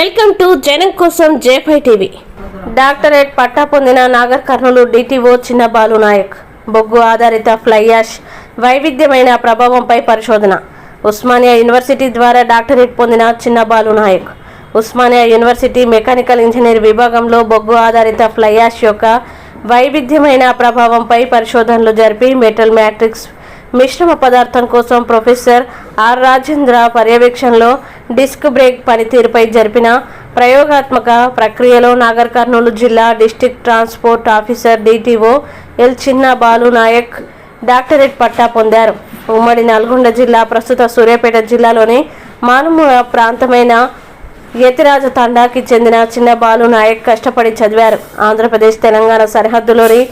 Welcome to జనం కోసం జేఫై TV. Doctorate పట్టా పొందిన నాగర్ కర్నూలు డిటిఓ చిన్న బాలు నాయక్. బొగ్గు ఆధారిత ఫ్లై యాష్ వైవిధ్యమైన ప్రభావంపై పరిశోధన. ఉస్మానియా యూనివర్సిటీ ద్వారా డాక్టరేట్ పొందిన Chinna Balu Nayak. Osmania university mechanical engineer విభాగంలో బొగ్గు ఆధారిత ఫ్లై యాష్ యొక్క వైవిధ్యమైన ప్రభావంపై పరిశోధనలు జరిపి మెటల్ మ్యాట్రిక్స్ మిశ్రమ పదార్థం కోసం ప్రొఫెసర్ ఆర్ రాజేంద్ర పర్యవేక్షణలో డిస్క్ బ్రేక్ పనితీరుపై జరిపిన ప్రయోగాత్మక ప్రక్రియలో నాగర్ కర్నూలు జిల్లా district transport officer DTO L Chinna Balu Nayak doctorate పట్టా పొందారు. ఉమ్మడి నల్గొండ జిల్లా ప్రస్తుత సూర్యాపేట జిల్లాలోని మారుమూల ప్రాంతమైన యతిరాజ తండాకి చెందిన చిన్న బాలు నాయక్ కష్టపడి చదివారు. ఆంధ్రప్రదేశ్ తెలంగాణ సరిహద్దులోని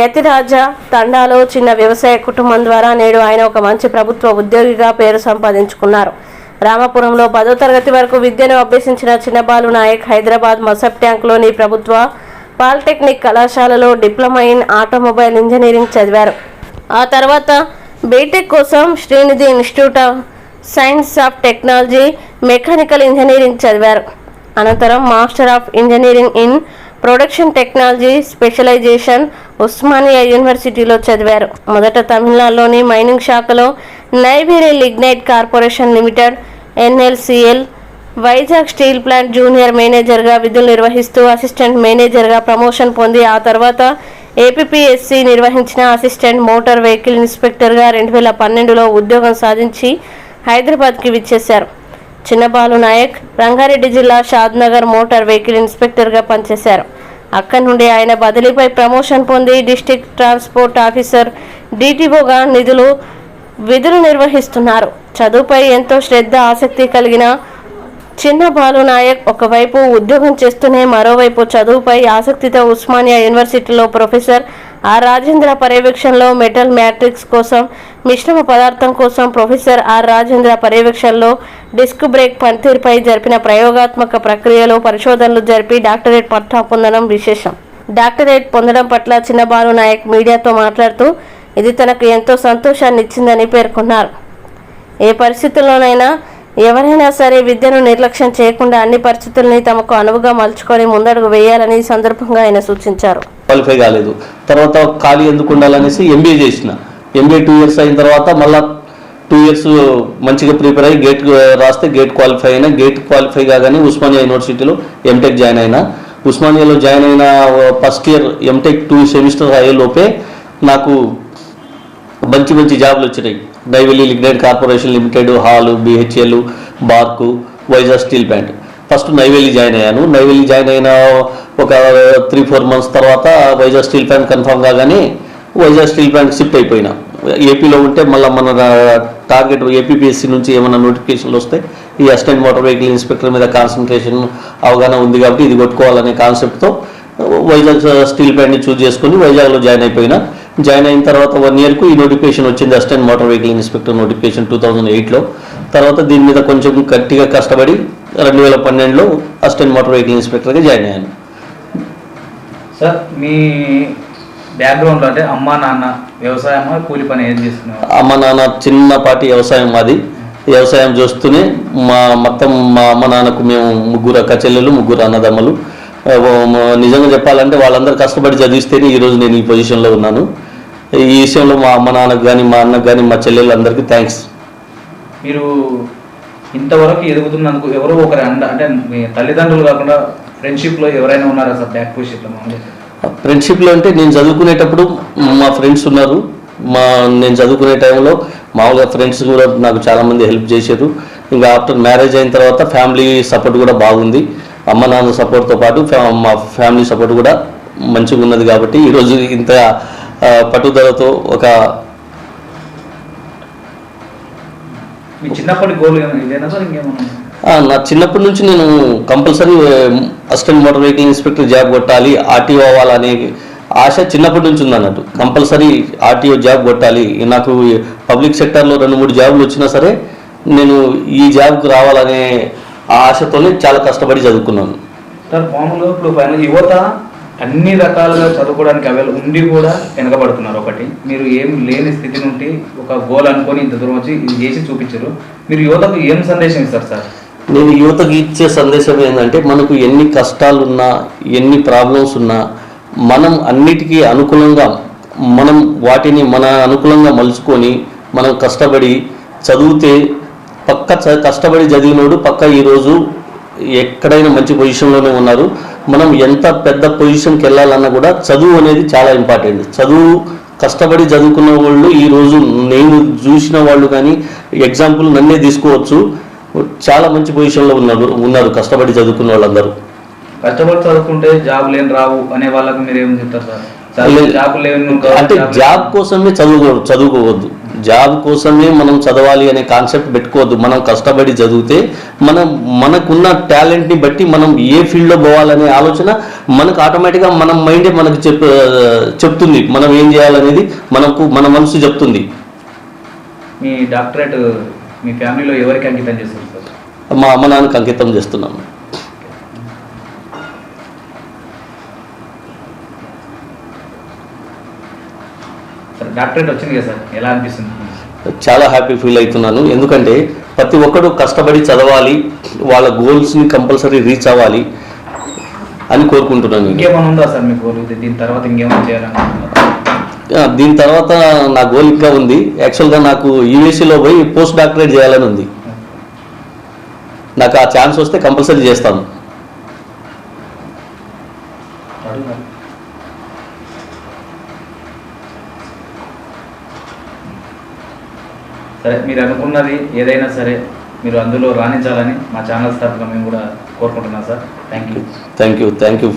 యతిరాజ తండాలో చిన్న వ్యవసాయ కుటుంబం ద్వారా నేడు ఆయన ఒక మంచి ప్రభుత్వ ఉద్యోగిగా పేరు సంపాదించుకున్నారు. రామాపురంలో పదో తరగతి వరకు విద్యను అభ్యసించిన చిన్నబాలు నాయక్ హైదరాబాద్ మసబ్ ట్యాంక్లోని ప్రభుత్వ పాలిటెక్నిక్ కళాశాలలో డిప్లొమా ఇన్ ఆటోమొబైల్ ఇంజనీరింగ్ చదివారు. ఆ తర్వాత బీటెక్ కోసం Srinidhi institute of science of technology mechanical engineering చదివారు. అనంతరం master of engineering in production technology specialisation Osmania యూనివర్సిటీలో చదివారు. మొదట తమిళనాడులోని మైనింగ్ శాఖలో Neyveli lignite corporation limited NLCL Vizag steel plant junior మేనేజర్గా విధులు నిర్వహిస్తూ అసిస్టెంట్ మేనేజర్గా ప్రమోషన్ పొంది ఆ తర్వాత ఏపీఎస్సి నిర్వహించిన అసిస్టెంట్ మోటార్ వెహికల్ ఇన్స్పెక్టర్గా రెండు వేల పన్నెండులో ఉద్యోగం సాధించి హైదరాబాద్కి విచ్చేశారు. చిన్నబాలు నాయక్ రంగారెడ్డి జిల్లా షాద్నగర్ మోటార్ వెహికల్ ఇన్స్పెక్టర్గా పనిచేశారు. అక్కడి నుండి ఆయన బదిలీపై ప్రమోషన్ పొంది డిస్టిక్ ట్రాన్స్పోర్ట్ ఆఫీసర్ డీటీఓగా నిధులు విధులు నిర్వహిస్తున్నారు. చదువుపై ఎంతో శ్రద్ధ ఆసక్తి కలిగిన చిన్న బాలు నాయక్ ఒకవైపు ఉద్యోగం చేస్తూనే మరోవైపు చదువుపై ఆసక్తితో ఉస్మానియా యూనివర్సిటీలో ప్రొఫెసర్ ఆర్. రాజేంద్ర పర్యవేక్షణలో మెటల్ మ్యాట్రిక్స్ కోసం మిశ్రమ పదార్థం కోసం ప్రొఫెసర్ ఆర్. రాజేంద్ర పర్యవేక్షణలో డిస్క్ బ్రేక్ పనితీరుపై జరిపిన ప్రయోగాత్మక ప్రక్రియలో పరిశోధనలు జరిపి డాక్టరేట్ పట్టా పొందడం విశేషం. డాక్టరేట్ పొందడం పట్ల చిన్నబాలు నాయక్ మీడియాతో మాట్లాడుతూ ఇది తనకు ఎంతో సంతోషాన్ని ఇచ్చిందని పేర్కొన్నారు. ఏ పరిస్థితుల్లోనైనా ఎవరైనా సరే విద్యను నిర్లక్ష్యం చేయకుండా అన్ని పరిస్థితుల్ని తమకు అనువుగా మలుచుకొని ముందడుగు వేయాలని సందర్భంగా ఆయన సూచించారు. క్వాలిఫై కాలేదు. తర్వాత ఖాళీ ఎందుకు ఉండాలనేసి ఎంబీఏ చేసిన. ఎంబీఏ టూ ఇయర్స్ అయిన తర్వాత మళ్ళా టూ ఇయర్స్ మంచిగా ప్రిపేర్ అయ్యి గేట్ రాస్తే గేట్ క్వాలిఫై అయినా గేట్ క్వాలిఫై కాగానే ఉస్మానియా యూనివర్సిటీలో ఎంటెక్ జాయిన్ అయినా. ఉస్మానియాలో జాయిన్ అయిన first year MTech two semester అయ్యే లోపే నాకు మంచి మంచి జాబ్లు వచ్చినాయి. Neyveli lignite corporation limited hall BHEL బార్కు Vizag steel plant. First Neyveli join అయ్యాను. నైవేలి జాయిన్ అయిన ఒక త్రీ ఫోర్ మంత్స్ తర్వాత వైజాగ్ స్టీల్ ప్లాంట్ కన్ఫర్మ్ కాగానే వైజాగ్ స్టీల్ ప్లాంట్ షిఫ్ట్ అయిపోయినా. ఏపీలో ఉంటే మళ్ళీ మన టార్గెట్ ఏపీపీఎస్సీ నుంచి ఏమైనా నోటిఫికేషన్లు వస్తే ఈ అసిస్టెంట్ మోటార్ వెహికల్ ఇన్స్పెక్టర్ మీద కాన్సన్ట్రేషన్ అవగాహన ఉంది కాబట్టి ఇది కొట్టుకోవాలనే కాన్సెప్ట్తో వైజాగ్ స్టీల్ ప్లాంట్ని చూజ్ చేసుకుని వైజాగ్లో జాయిన్ అయిపోయినా. జాయిన్ అయిన తర్వాత వన్ ఇయర్కు ఈ నోటిఫికేషన్ వచ్చింది. Assistant motor vehicle inspector notification two thousand ఎయిట్లో తర్వాత దీని మీద కొంచెం గట్టిగా కష్టపడి రెండు వేల పన్నెండులో అసిస్టెంట్ మోటార్ వెహికల్ ఇన్స్పెక్టర్గా జాయిన్ అయ్యాను. సార్ మీ బ్యాక్గ్రౌండ్లో అంటే అమ్మా నాన్న వ్యవసాయమా కూలి పని ఏం చేస్తున్నారు? అమ్మ నాన్న చిన్నపాటి వ్యవసాయం మాది. వ్యవసాయం చూస్తూనే మా మొత్తం మా అమ్మ నాన్నకు మేము ముగ్గురు అక్క చెల్లెలు ముగ్గురు అన్నదమ్మలు. నిజంగా చెప్పాలంటే వాళ్ళందరూ కష్టపడి చదివిస్తేనే ఈరోజు నేను ఈ పొజిషన్లో ఉన్నాను. ఈ విషయంలో మా అమ్మ నాన్నకు కానీ మా అన్నకు కానీ మా చెల్లెళ్ళందరికీ థ్యాంక్స్ మీరు ఇంతవరకు ఎదుగుతున్నందుకు ఎవరో ఒకరి అండ అంటే మీ తల్లిదండ్రులు కాకుండా ఫ్రెండ్షిప్లో ఎవరైనా ఉన్నారా సార్ బ్యాక్ పొజిషన్లో ఫ్రెండ్షిప్లో అంటే నేను చదువుకునేటప్పుడు మా ఫ్రెండ్స్ ఉన్నారు. మా నేను చదువుకునే టైంలో మామూలుగా ఫ్రెండ్స్ కూడా నాకు చాలామంది హెల్ప్ చేశారు. ఇంకా ఆఫ్టర్ మ్యారేజ్ అయిన తర్వాత ఫ్యామిలీ సపోర్ట్ కూడా బాగుంది. అమ్మ నాన్న సపోర్ట్తో పాటు మా ఫ్యామిలీ సపోర్ట్ కూడా మంచిగా ఉన్నది కాబట్టి ఈరోజు ఇంత పట్టుదలతో ఒక నా చిన్నప్పటి నుంచి నేను compulsory assistant motor vehicle inspector job కొట్టాలి ఆర్టీఓ అవ్వాలనే ఆశ చిన్నప్పటి నుంచి ఉందన్నట్టు కంపల్సరీ ఆర్టీఓ జాబ్ కొట్టాలి. నాకు పబ్లిక్ సెక్టర్లో రెండు మూడు జాబులు వచ్చినా సరే నేను ఈ జాబ్కు రావాలనే ఆ ఆశతోనే చాలా కష్టపడి చదువుకున్నాను. సార్ మామూలుగా ఇప్పుడు యువత అన్ని రకాలుగా చదువుకోవడానికి అవైల ఉండి కూడా వెనకబడుతున్నారు ఒకటి. మీరు ఏం లేని స్థితి నుండి ఒక గోల్ అనుకొని ఇంత దూరం వచ్చి ఇది చేసి చూపించారు. మీరు యువతకు ఏం సందేశం ఇస్తారు సార్? నేను యువతకు ఇచ్చే సందేశం ఏంటంటే మనకు ఎన్ని కష్టాలున్నా ఎన్ని ప్రాబ్లమ్స్ ఉన్నా మనం అన్నిటికీ అనుకూలంగా మనం వాటిని మన అనుకూలంగా మలుచుకొని మనం కష్టపడి చదివితే పక్క చ- కష్టపడి చదివినోడు పక్క ఈరోజు ఎక్కడైనా మంచి పొజిషన్లోనే ఉన్నారు. మనం ఎంత పెద్ద పొజిషన్కి వెళ్ళాలన్నా కూడా చదువు అనేది చాలా ఇంపార్టెంట్ చదువు కష్టపడి చదువుకున్న వాళ్ళు ఈరోజు నేను చూసిన వాళ్ళు కానీ ఎగ్జాంపుల్ నన్నే తీసుకోవచ్చు. చాలా మంచి పొజిషన్లో ఉన్నారు ఉన్నారు కష్టపడి చదువుకున్న వాళ్ళందరూ. కష్టపడి చదువుకుంటే జాబ్ లేని రావు అనే వాళ్ళకి మీరు ఏం చెప్తారు సార్? అంటే జాబ్ కోసమే చదువు చదువుకోవద్దు. జాబ్ కోసమే మనం చదవాలి అనే కాన్సెప్ట్ పెట్టుకోవద్దు. మనం కష్టపడి చదివితే మనం మనకున్న టాలెంట్ని బట్టి మనం ఏ ఫీల్డ్లో పోవాలనే ఆలోచన మనకు ఆటోమేటిక్గా మన మైండే మనకు చెప్ చెప్తుంది. మనం ఏం చేయాలనేది మనకు మన మనసు చెప్తుంది. మీ డాక్టరేట్ మీ ఫ్యామిలీలో ఎవరికి అంకితం చేస్తారు సార్? మా అమ్మ నాన్నకి అంకితం చేస్తున్నాము డాక్టరేట్ వచ్చింది కదా సార్. ఎలా అనిపిస్తుంది? చాలా హ్యాపీ ఫీల్ అవుతున్నాను. ఎందుకంటే ప్రతి ఒక్కడు కష్టపడి చదవాలి వాళ్ళ గోల్స్ని కంపల్సరీ రీచ్ అవ్వాలి అని కోరుకుంటున్నాను. ఇంకేమైనా ఉందా సార్ మీకు గోల్ దీని తర్వాత ఇంకేమైనా దీని తర్వాత నా గోల్ ఇంకా ఉంది. యాక్చువల్గా నాకు యూఎస్సీలో పోయి పోస్ట్ డాక్టరేట్ చేయాలని ఉంది. నాకు ఆ ఛాన్స్ వస్తే కంపల్సరీ చేస్తాను. సరే మీరు అనుకున్నది ఏదైనా సరే మీరు అందులో రాణించాలని మా ఛానల్స్ తరఫున మేము కూడా కోరుకుంటున్నాం sir. Thank you thank you thank you